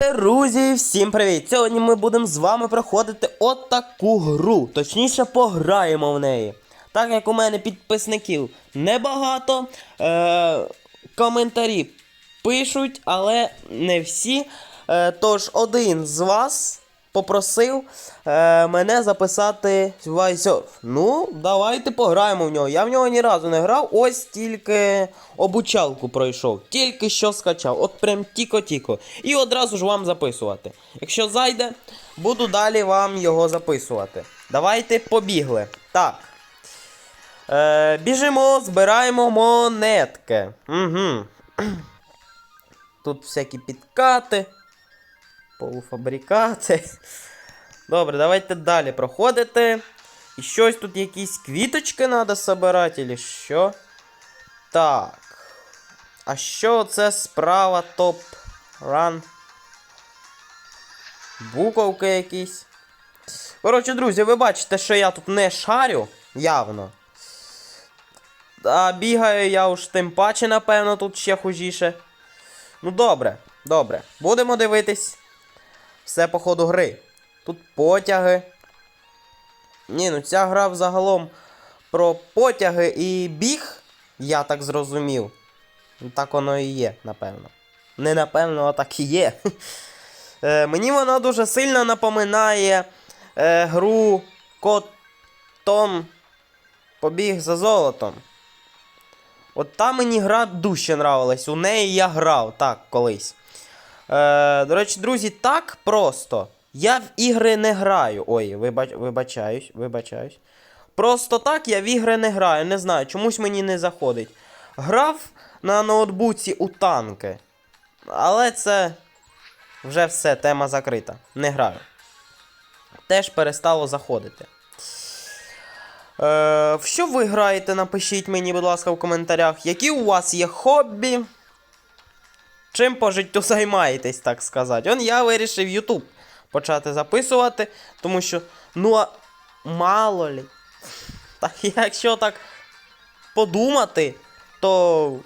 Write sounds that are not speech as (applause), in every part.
Друзі, всім привіт! Сьогодні ми будемо з вами проходити отаку гру. Точніше, пограємо в неї. Так як у мене підписників небагато, е- коментарі пишуть, але не всі. Е- тож один з вас попросив е- мене записати Вайсерф. Ну, давайте пограємо в нього. Я в нього ні разу не грав, ось тільки обучалку пройшов. Тільки що скачав. От прям тіко-тіко. І одразу ж вам записувати. Якщо зайде, буду далі вам його записувати. Давайте побігли. Так. Е, біжимо, збираємо монетки. Угу. Тут всякі підкати, полуфабрикати. Добре, давайте далі проходити. І щось тут якісь квіточки треба собирати, чи що? Так. А що це справа топ ран? Буковки якісь. Коротше, друзі, ви бачите, що я тут не шарю, явно. А бігаю я уж тим паче, напевно, тут ще хужіше. Ну добре, добре. Будемо дивитись. Все по ходу гри. Тут потяги. Ні, ну ця гра взагалом про потяги і біг, я так зрозумів. Ну, Так воно і є, напевно. Не напевно, а так і є. (laughs) Е, мені вона дуже сильно напоминає е, гру Кот Том Побіг за золотом. От та мені гра дужче нравилась. У неї я грав так колись. Е, до речі, друзі, так просто. Я в ігри не граю. Ой, вибач, вибачаюсь, вибачаюсь. Просто так я в ігри не граю. Не знаю, чомусь мені не заходить. Грав на ноутбуці у танки. Але це вже все, тема закрита. Не граю. Теж перестало заходити. Е, що ви граєте? Напишіть мені, будь ласка, в коментарях. Які у вас є хобі? Чим по життю займаєтесь, так сказати? Он я вирішив YouTube почати записувати, тому що, ну, а мало лі. (laughs) Так, якщо так подумати, то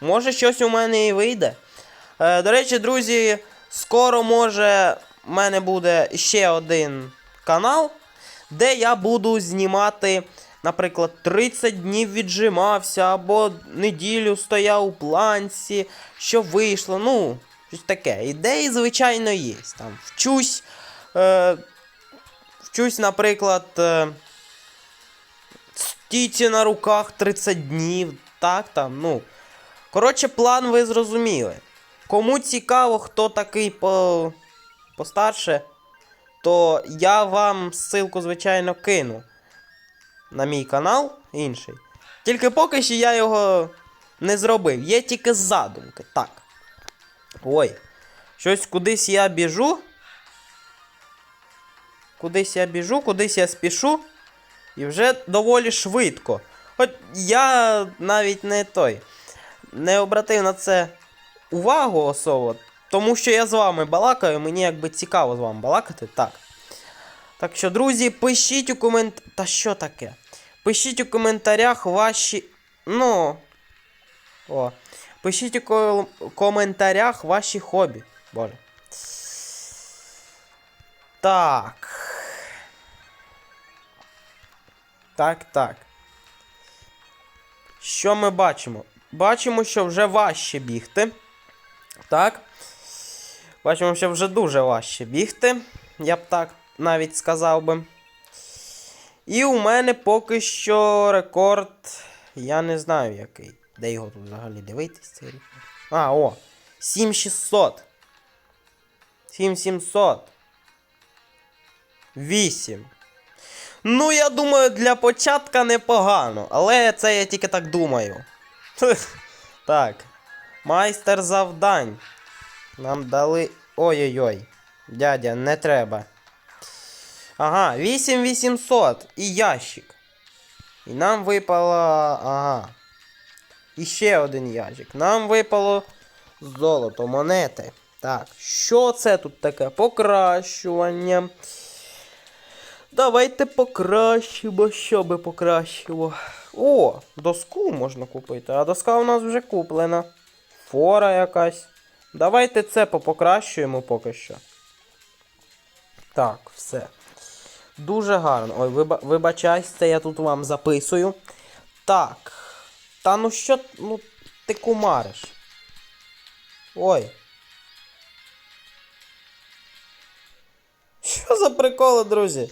може щось у мене і вийде. Е, до речі, друзі, скоро може в мене буде ще один канал, де я буду знімати, наприклад, 30 днів віджимався, або неділю стояв у планці, що вийшло. Ну, щось таке. Ідеї, звичайно, є. Там вчусь. Е, вчусь, наприклад. Е, стійці на руках 30 днів. Так там, ну. Коротше, план ви зрозуміли. Кому цікаво, хто такий по... постарше, то я вам ссылку, звичайно, кину на мій канал інший. Тільки поки що я його не зробив. Є тільки задумки. Так. Ой. Щось кудись я біжу. Кудись я біжу, кудись я спішу. І вже доволі швидко. Хоч я навіть не той. Не обратив на це увагу особо. Тому що я з вами балакаю, мені якби цікаво з вами балакати. Так. Так що, друзі, пишіть у комент... Та що таке? Пишіть у коментарях ваші. Ну. О. Пишіть у ко- коментарях ваші хобі. Боже. Так. Так, так. Що ми бачимо? Бачимо, що вже важче бігти. Так. Бачимо, що вже дуже важче бігти. Я б так навіть сказав би. І у мене поки що рекорд. Я не знаю який. Де його тут взагалі дивитись цей рекорд? А, о! 7600. 7700. 8. Ну, я думаю, для початка непогано. Але це я тільки так думаю. (laughs) Так. Майстер завдань. Нам дали. Ой-ой-ой. Дядя, не треба. Ага, 8800 і ящик. І нам випало. Ага. І ще один ящик. Нам випало золото, монети. Так, що це тут таке? Покращування. Давайте покращимо, що би покращило. О, доску можна купити, а доска у нас вже куплена. Фора якась. Давайте це попокращуємо поки що. Так, все. Дуже гарно. Ой, виба... вибачайся, це я тут вам записую. Так. Та ну що, ну, ти кумариш? Ой. Що за приколи, друзі?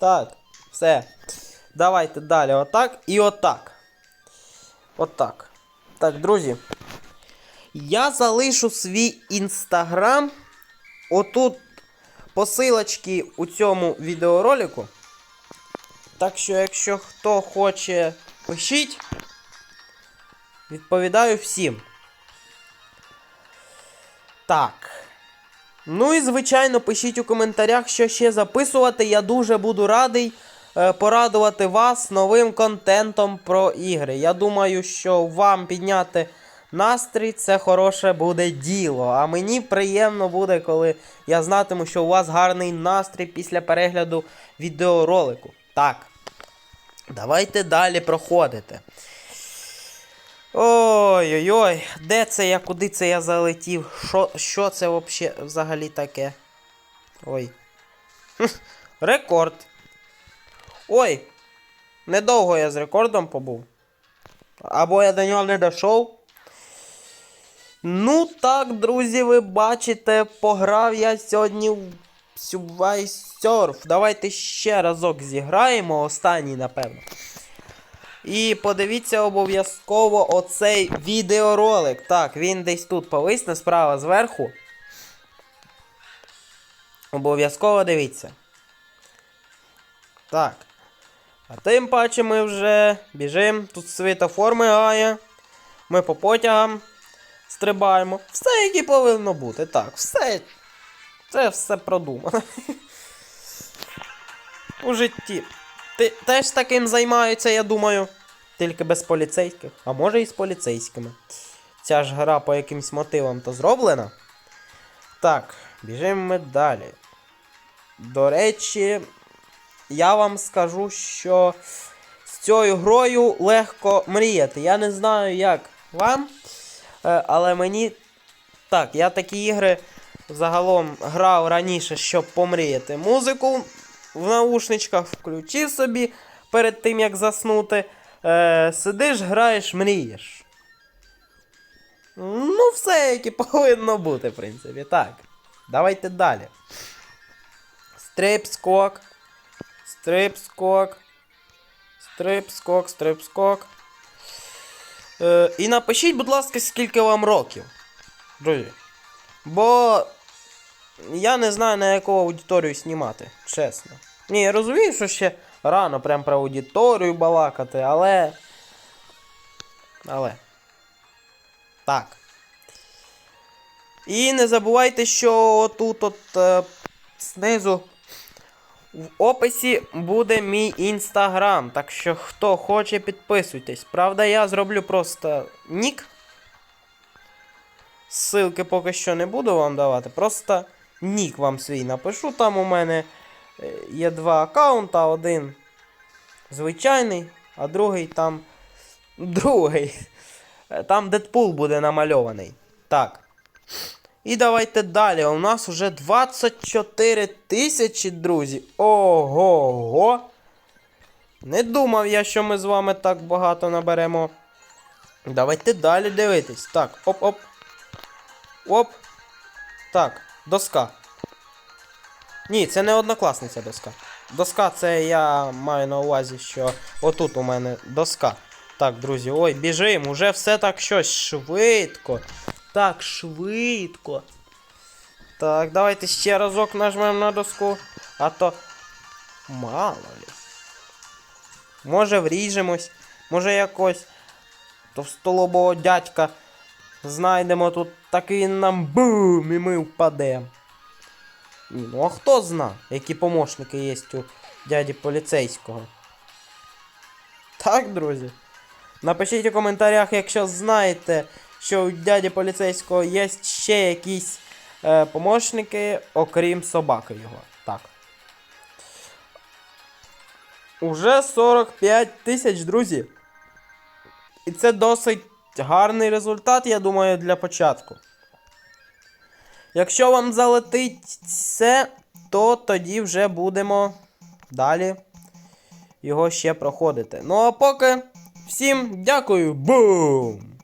Так, все. Давайте далі. Отак і отак. Отак. Так, друзі. Я залишу свій інстаграм. Отут посилочки у цьому відеоролику. Так що, якщо хто хоче, пишіть. Відповідаю всім. Так. Ну і звичайно, пишіть у коментарях, що ще записувати. Я дуже буду радий е, порадувати вас новим контентом про ігри. Я думаю, що вам підняти настрій це хороше буде діло. А мені приємно буде, коли я знатиму, що у вас гарний настрій після перегляду відеоролику. Так. Давайте далі проходити. Ой-ой-ой, де це я, куди це я залетів? Що, що це вообще взагалі таке? Ой. Рекорд. Ой. Недовго я з рекордом побув. Або я до нього не дійшов. Ну так, друзі, ви бачите, пограв я сьогодні в Subway Surf. Давайте ще разок зіграємо, останній, напевно. І подивіться обов'язково оцей відеоролик. Так, він десь тут повисне справа зверху. Обов'язково дивіться. Так. А тим паче ми вже біжимо. Тут світофор мигає. Ми по потягам стрибаємо. Все, як і повинно бути. Так, все. Це все продумано. (laughs) У житті. Ти теж таким займаються, я думаю. Тільки без поліцейських. А може і з поліцейськими. Ця ж гра по якимсь мотивам то зроблена. Так, біжимо ми далі. До речі, я вам скажу, що з цією грою легко мріяти. Я не знаю, як вам. Е, Але мені. Так, я такі ігри загалом грав раніше, щоб помріяти. Музику в наушничках включив собі перед тим, як заснути. Е, сидиш, граєш, мрієш. Ну, все, як і (laughs) повинно бути, в принципі. Так. Давайте далі. Стрип-скок. Стрип-скок. Стрип-скок, стрип-скок. Е, і напишіть, будь ласка, скільки вам років. Друзі. Бо я не знаю, на яку аудиторію знімати, чесно. Ні, я розумію, що ще рано прям про аудиторію балакати, але. Але. Так. І не забувайте, що тут от е, знизу в описі буде мій інстаграм. Так що хто хоче, підписуйтесь. Правда, я зроблю просто нік. Ссылки поки що не буду вам давати. Просто нік вам свій напишу. Там у мене е, є два аккаунта. Один звичайний, а другий там. (laughs) Другий. Е, Там Дедпул буде намальований. Так. І давайте далі. У нас уже 24 тисячі, друзі. Ого-го. Не думав я, що ми з вами так багато наберемо. Давайте далі дивитись. Так, оп-оп. Оп. Так, доска. Ні, це не однокласниця доска. Доска це я маю на увазі, що отут у мене доска. Так, друзі, ой, біжимо, уже все так щось швидко. Так, швидко. Так, давайте ще разок нажмемо на доску. А то. Мало ли. Може вріжемось, може якось товстолобого дядька знайдемо тут, так він нам бум, і ми впадемо. Ну а хто зна, які помощники є у дяді поліцейського? Так, друзі. Напишіть у коментарях, якщо знаєте, що у дяді поліцейського є ще якісь е, помощники, окрім собаки його. Так. Уже 45 тисяч, друзі. І це досить гарний результат, я думаю, для початку. Якщо вам залетить це, то тоді вже будемо далі його ще проходити. Ну а поки всім дякую. Бум!